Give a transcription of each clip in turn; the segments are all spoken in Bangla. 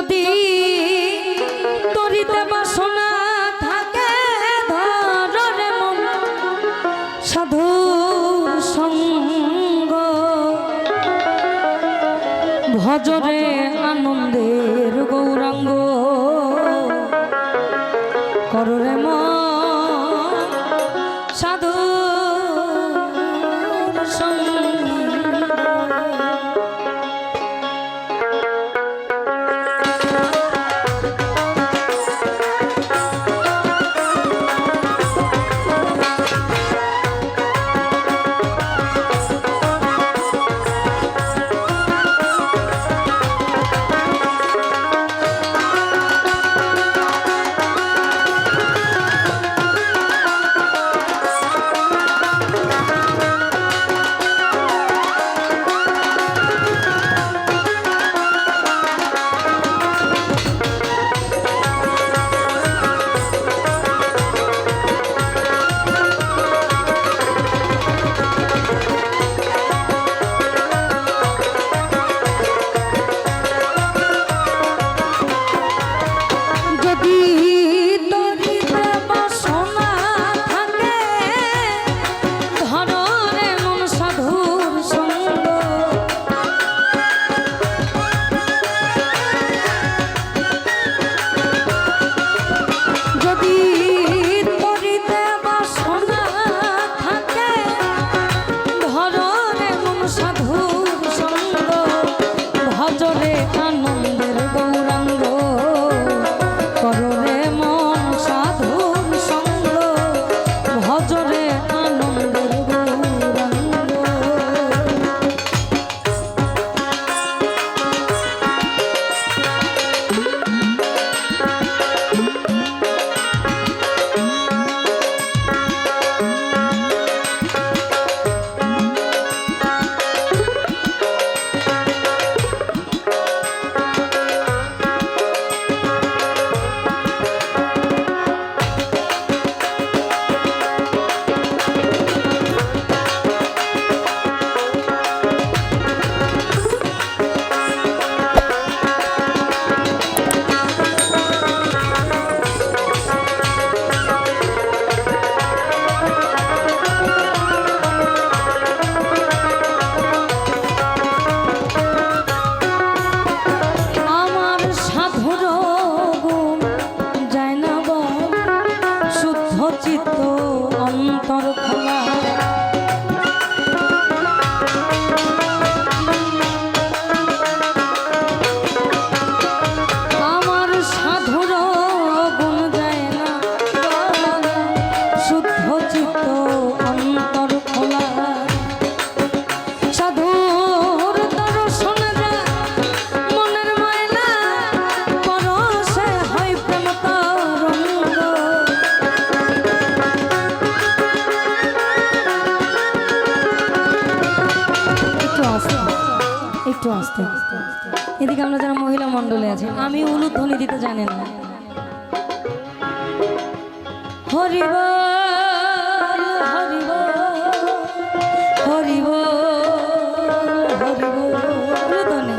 যদি অন্তর স্বামী উলুধ্বনি দিতে জানে না। হরিবা হরিব হরিব হরিব উলুধ্বনি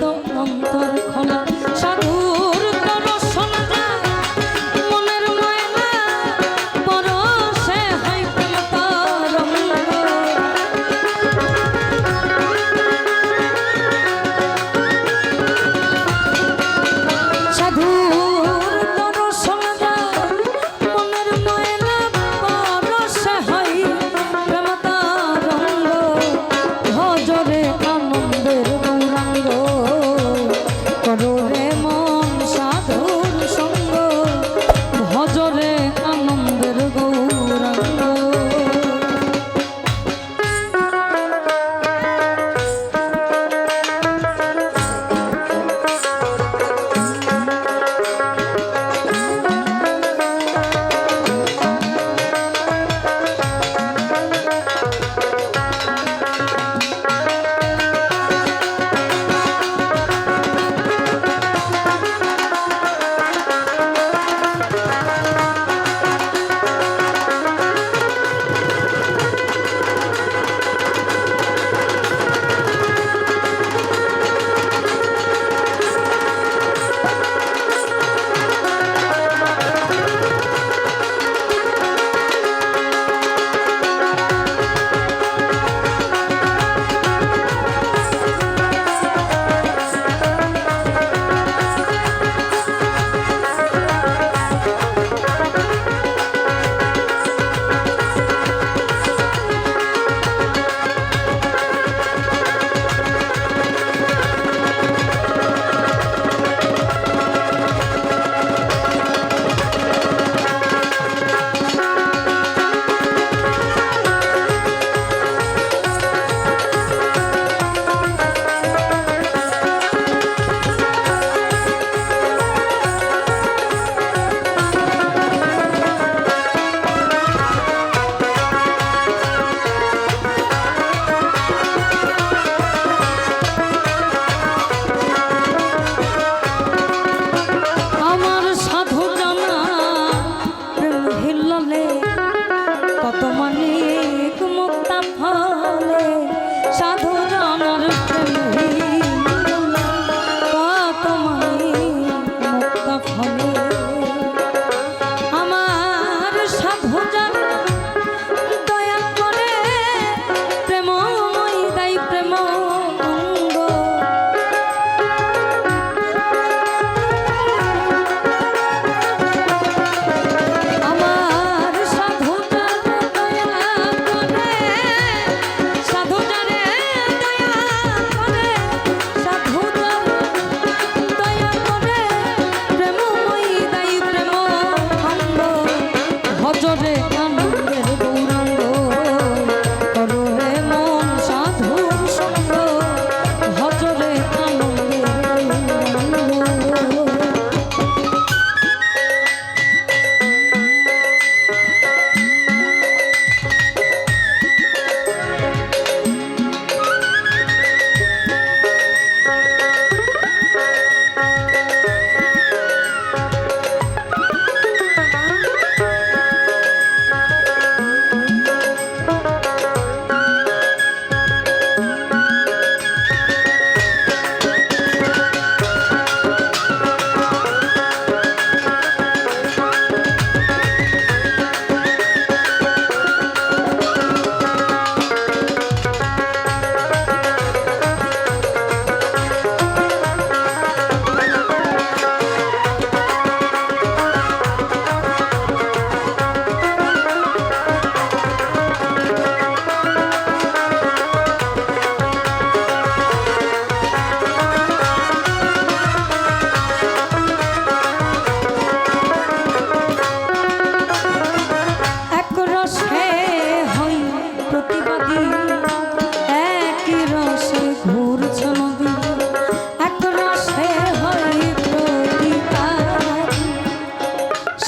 তো অন্তর খোলা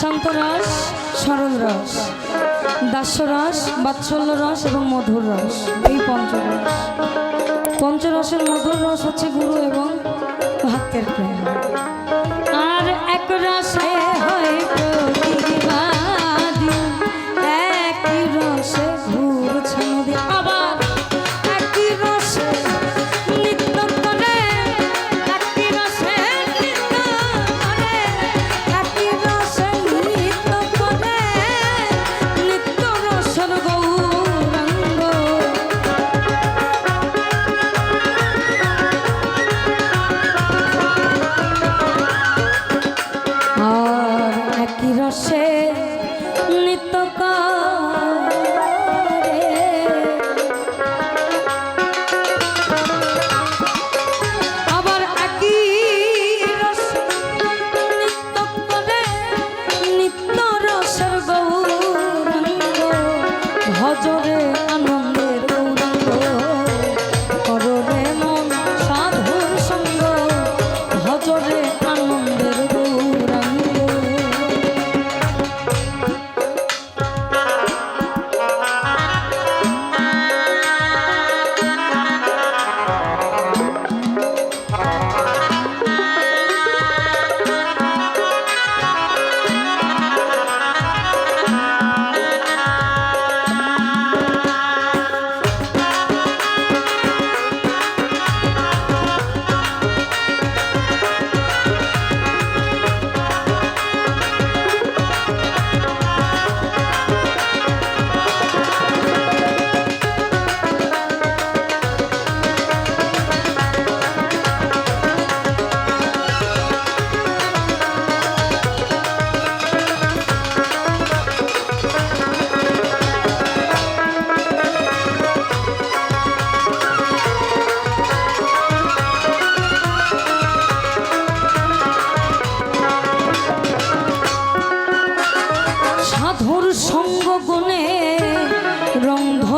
শান্তরস সরল রস দাস্যরস বাৎসল্য রস এবং মধুর রস এই পঞ্চরস। পঞ্চরসের মধুর রস হচ্ছে গুরু এবং ভক্তের প্রেম। আর এক রসে হয়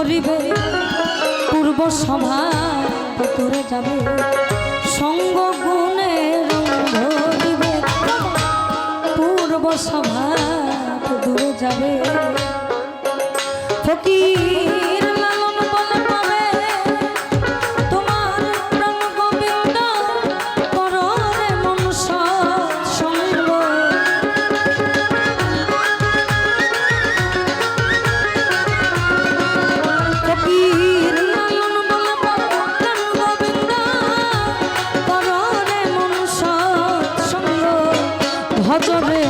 চলিবে। পূর্ব সভা করে যাবে। সঙ্গ গুণে ধরিবে পূর্ব সভা দূরে যাবে। ফকির নজরে